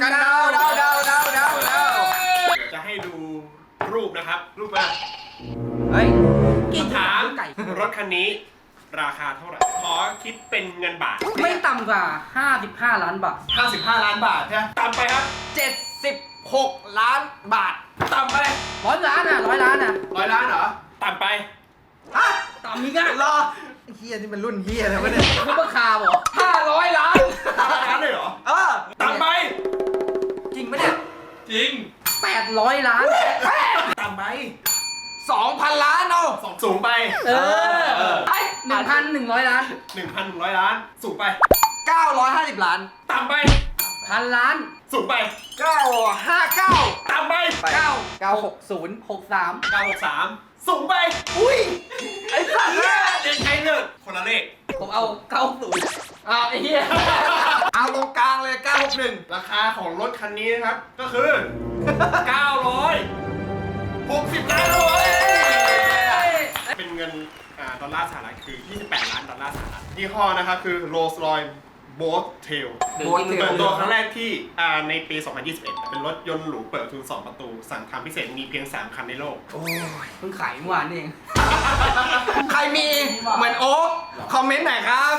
กันเดาเดาเดาเดาเดาเดาเดี๋ยวจะให้ดูรูปนะครับ รูปมาเฮ้ยคำถามรถคันนี้ ราคาเท่าไหร่ ขอคิดเป็นเงินบาท ไม่ต่ำกว่า 55 ล้านบาท 55 ล้านบาทใช่ไหมตามไปครับ 76 ล้านบาทตามไปร้อยล้านอะร้อยล้านอะร้อยล้านเหรอตามไปฮะต่ำนี้ก็รอเฮียนี่มันรุ่นเฮียอะไรวะเนี่ยซุปเปอร์คาร์บอกห้า 800 ล้าน ต่ำไปสองพันล้านเอาสอสูงไปเออไอหนึ่งพันหนึ่งร้อยล้านหนึ่งพันหนึ่งร้อยล้าน สูงไปเก้าร้อยห้าสิบล้านต่ำไป พันล้าน สูงไปเก้าห้าเก้าต่ำไปเก้าเก้าหกศูนย์หกสามเก้าหกสามสูงไป อุ้ย ไอ้สัตว์เนี่ยเดินใช้เลือกคนละเลขผมเอาเก้าศูนย์อ้าวไอ้เหี้ยางเลย961ราคาของรถคันนี้นะครับ ก็คือ960ล้านเลยเป็นเงินอ่าดอลลาร์สหรัฐคือ 28 ล้านดอลลาร์สหรัฐยี่ห้อนะครับคือ Rolls Royce Boat Tail เดี๋ยวโบสจริงเทเปิลดตัวครั้งแรกที่อ่าในปี 2021 เป็นรถยนต์หรูเปิดทุน 2 ประตู สั่งทำพิเศษมีเพียง 3 คันในโลก โอ้ยเพิ่งขายเมื่อวานนี่เอง ใครมีเหมือนโอ๊คคอมเมนต์หน่อยครับ